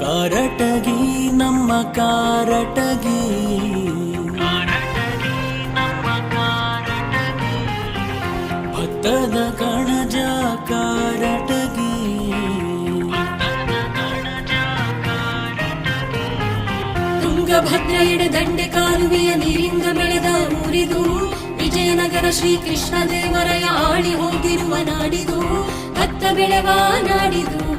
ಕಾರಟಗಿ, ನಮ್ಮ ಕಾರಟಗಿ. ಭತ್ತದ ಕಣಜ ಕಾರಟಗಿ. ತುಂಗಭದ್ರ ದಂಡೆ ಕಾಲುವೆಯ ನೀರಿಂದ ಬೆಳೆದ ಊರಿದು, ವಿಜಯನಗರ ಶ್ರೀಕೃಷ್ಣ ದೇವರಯ ಆಳಿ ಹೋಗಿರುವ ನಾಡಿದು, ಭತ್ತ ಬೆಳೆವ ನಾಡಿದು.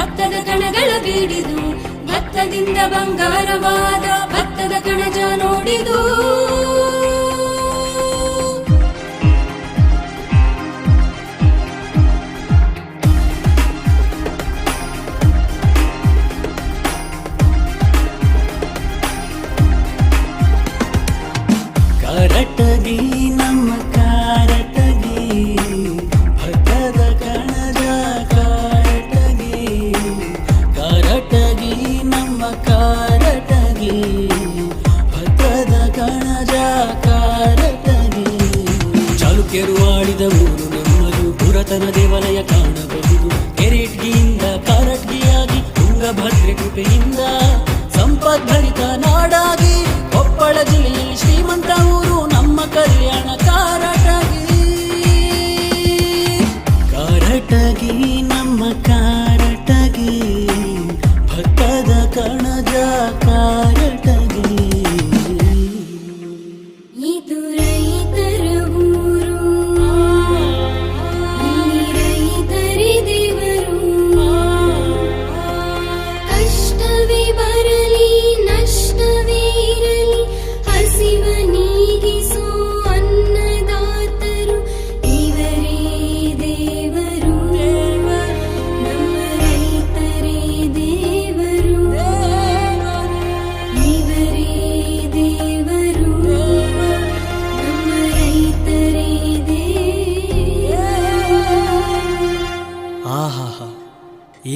ಭತ್ತದ ಕಣಗಳ ಬೀಡಿದು ಭತ್ತದಿಂದ ಬಂಗಾರವಾದ ಭತ್ತದ ಕಣಜ ನೋಡಿದು. ಕಾರಟಗಿ ಕಾರಟಗಿ ಭತ್ತದ ಕಣಜ ಕಾರಟಗಿ. ಚಾಲುಕ್ಯರು ಆಳಿದ ಊರು ನಮ್ಮದು, ಪುರಾತನ ದೇವಾಲಯ ಕಾಣಬಹುದು. ಕೆರೆಟ್ಗಿಯಿಂದ ಕಾರಟ್ಗಿಯಾಗಿ, ತುಂಗಭದ್ರೆ ಕೃಪೆಯಿಂದ ಸಂಪದ್ಭರಿತ ನಾಡಾಗಿ, ಕೊಪ್ಪಳ ಜಿಲ್ಲೆಯಲ್ಲಿ ಶ್ರೀಮಂತ ಊರು, ನಮ್ಮ ಕಲ್ಯಾಣ ಕಾರಟಗಿ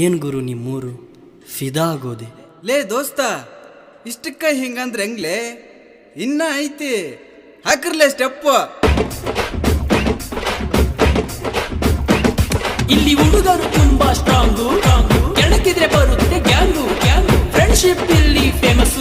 ಏನ್ ಗುರು ನಿಮ್ಮೂರು? ಫಿದಾ ಆಗೋದೆ. ಲೇ ದೋಸ್ತ ಇಷ್ಟಕ್ಕ ಹಿಂಗಂದ್ರೆ ಹೆಂಗ್ಲೇ? ಇನ್ನ ಐತಿ. ಹಾಕಿರ್ಲೇ ಸ್ಟೆಪ್ ಇಲ್ಲಿ ಹುಡುಗರು ತುಂಬಾ ಸ್ಟ್ರಾಂಗು ಕೆಣಕಿದ್ರೆ ಬರುತ್ತೆ ಗ್ಯಾಂಗು ಗ್ಯಾಂಗು ಫ್ರೆಂಡ್ಶಿಪ್ ಇಲ್ಲಿ ಫೇಮಸ್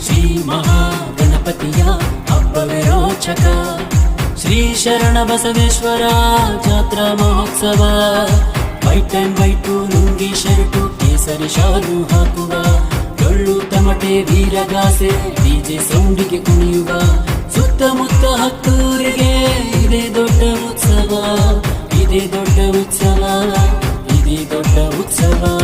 ಶ್ರೀ ಮಹಾಗಣಪತಿಯ ಹಬ್ಬ ವಿರೋಚಕ. ಶ್ರೀ ಶರಣ ಬಸವೇಶ್ವರ ಜಾತ್ರಾ ಮಹೋತ್ಸವ. White and white, lungi, shirt, ಕೇಸರಿ, ಶಾಲು ಹಾಕುವ. ಡೊಳ್ಳು, ತಮಟೆ ವೀರಗಾಸೆ ಡಿಜೆ ಸೌಂಡಿಗೆ ಕುಣಿಯುವ. ಸುತ್ತಮುತ್ತ ಹತ್ತೂರಿಗೆ ಇದೇ ದೊಡ್ಡ ಉತ್ಸವ. ಇದೇ ದೊಡ್ಡ ಉತ್ಸವ. ಇದೇ ದೊಡ್ಡ ಉತ್ಸವ.